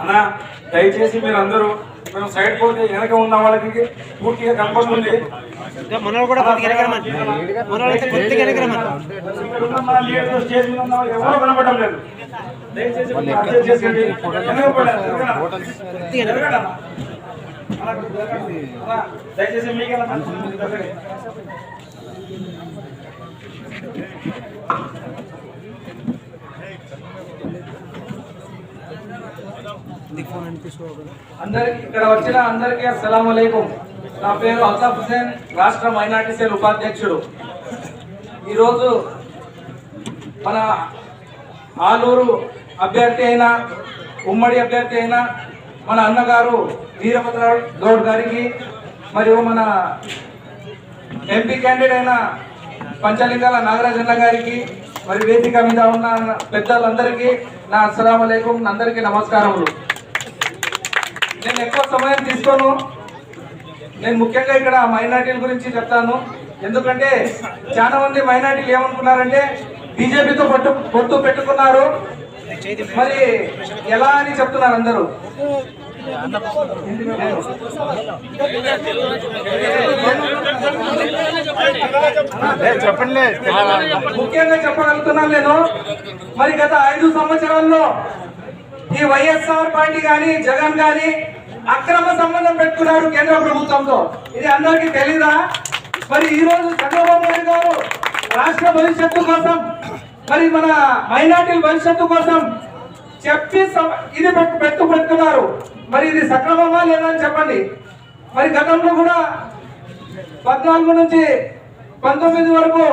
అన్నా దయచేసి మీరు అందరూ మేము సైడ్ పోతే వెనక ఉన్న వాళ్ళకి పూర్తిగా కనపడుతుంది మనోళ్ళు కూడా కొద్దిగా వెనకరమ్మని మనోళ్ళు అయితే కొద్దిగా వెనకరమ్మని ఇక్కడ ఉన్న మా లీడర్స్, స్టేజ్ మీద ఉన్న వాళ్ళు ఎవరూ కనపడడం లేదు దయచేసి కొంచెం అడ్జస్ట్ చేసుకోండి. వెనక పడండి, వెనకన. వెనకన. అలా జరగండి. అలా దయచేసి మీకు ఎలా కనపడుతుంది? జరగండి. అందరికి ఇక్కడ వచ్చిన అందరికీ అస్సలం అలైకుం. నా పేరు అల్తాఫ్ హుసేన్ రాష్ట్ర మైనార్టీ సెల్ ఉపాధ్యక్షుడు. ఈరోజు మన ఆలూరు అభ్యర్థి అయిన ఉమ్మడి అభ్యర్థి అయిన మన అన్నగారు వీరభద్రరావు గౌడ్ గారికి మరియు మన ఎంపీ క్యాండిడేట్ అయిన పంచలింగాల నాగరాజన్న గారికి మరి వేదిక మీద ఉన్న పెద్దలందరికీ నా అస్సలం అలైకుం. అందరికీ నమస్కారములు. నేను ఎక్కువ సమయం తీసుకోను. నేను ముఖ్యంగా ఇక్కడ మైనార్టీల గురించి చెప్తాను. ఎందుకంటే చాలా మంది మైనార్టీలు ఏమనుకున్నారంటే బీజేపీతో పొట్టు పొత్తు పెట్టుకున్నారు మరి ఎలా అని చెప్తున్నారు అందరూ? ముఖ్యంగా చెప్పగలుగుతున్నాను నేను. మరి గత ఐదు సంవత్సరాల్లో ఈ వైఎస్ఆర్ పార్టీ కానీ జగన్ కానీ అక్రమ సంబంధం పెట్టుకున్నారు కేంద్ర ప్రభుత్వంతో. ఇది అందరికీ తెలీదా? మరి ఈ రోజు చంద్రబాబు నాయుడు గారు రాష్ట్ర భవిష్యత్తు కోసం మరి మన మైనార్టీల భవిష్యత్తు కోసం చెప్పి ఇది పెట్టు పెట్టు పెట్టుకున్నారు. మరి ఇది సక్రమమా లేదా అని చెప్పండి. మరి గతంలో కూడా పద్నాలుగు నుంచి పంతొమ్మిది వరకు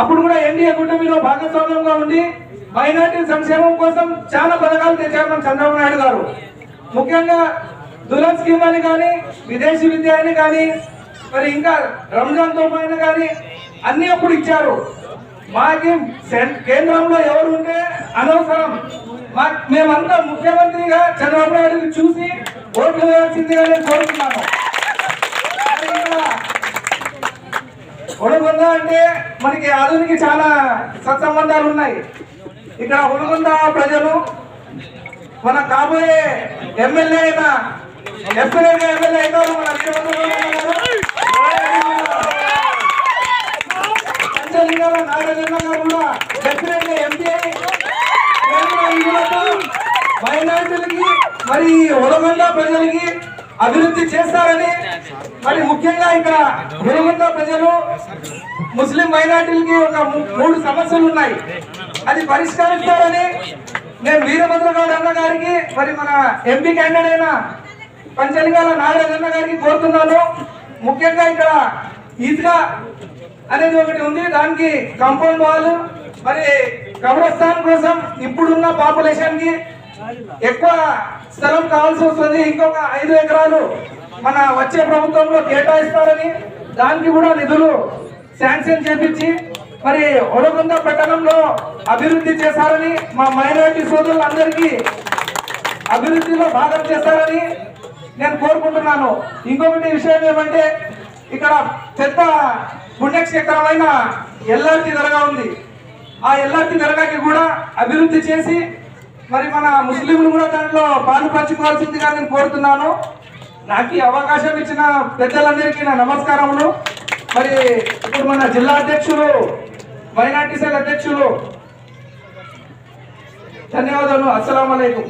అప్పుడు కూడా ఎన్డీఏ కూటమిలో భాగస్వామ్యంగా ఉండి మైనార్టీ సంక్షేమం కోసం చాలా పథకాలు తెచ్చారు మన చంద్రబాబు నాయుడు గారు. ముఖ్యంగా దులన్ స్కీమ్ అని కానీ విదేశీ విద్య అని కానీ మరి ఇంకా రంజాన్తో అని కానీ అన్ని అప్పుడు ఇచ్చారు. మాకి కేంద్రంలో ఎవరు ఉంటే అనవసరం. మా మేమంతా ముఖ్యమంత్రిగా చంద్రబాబు నాయుడు చూసి ఓట్లు వేయాల్సిందిగా నేను కోరుతున్నాను మరి అంటే మనకి ఆధునికి చాలా సత్సంబంధాలు ఉన్నాయి. ఇక్కడ హుణగొంద ప్రజలు మన కాబోయే ఎమ్మెల్యే అయిన ఎమ్మెల్యేగా ఎమ్మెల్యే అయినారు మన వీరభద్రరావు గారు. గారు కూడా డెఫినెట్గా ఎంపీ అయి మైనార్టీలకి మరి ఉలగొండ ప్రజలకి అభివృద్ధి చేస్తారని మరి ముఖ్యంగా ఇక్కడ ఉలగొండ ప్రజలు ముస్లిం మైనార్టీలకి ఒక మూడు సమస్యలు ఉన్నాయి అది పరిష్కరిస్తారని నేను వీరభద్రగౌడ్ అన్న గారికి మరి మన ఎంపీ క్యాండిడేట్ అయిన పంచలింగాల అన్న గారికి కోరుతున్నాను. ముఖ్యంగా ఇక్కడ ఈద్గా అనేది ఒకటి ఉంది. దానికి కంపౌండ్ వాల్ మరి కబ్రస్థాన్ కోసం ఇప్పుడున్న పాపులేషన్కి ఎక్కువ స్థలం కావాల్సి వస్తుంది. ఇంకొక ఐదు ఎకరాలు మన వచ్చే ప్రభుత్వంలో కేటాయిస్తారని దానికి కూడా నిధులు శాంక్షన్ చేపించి మరి ఒడగుంద పట్టణంలో అభివృద్ధి చేశారని మా మైనారిటీ సోదరులందరికీ అభివృద్ధిలో భాగం చేస్తారని నేను కోరుకుంటున్నాను. ఇంకొకటి విషయం ఏమంటే ఇక్కడ పెద్ద పుణ్యక్షేత్రమైన ఎల్ఆర్టి దర్గా ఉంది. ఆ ఎల్ఆర్టీ దర్గాకి కూడా అభివృద్ధి చేసి మరి మన ముస్లింలు కూడా దాంట్లో పాలు పంచుకోవాల్సిందిగా నేను కోరుతున్నాను. నాకు అవకాశం ఇచ్చిన పెద్దలందరికీ నా నమస్కారములు. మరి ఇప్పుడు మన జిల్లా అధ్యక్షులు మైనార్టీ సెల్ అధ్యక్షులు ధన్యవాదాలు. అస్సలం అయికం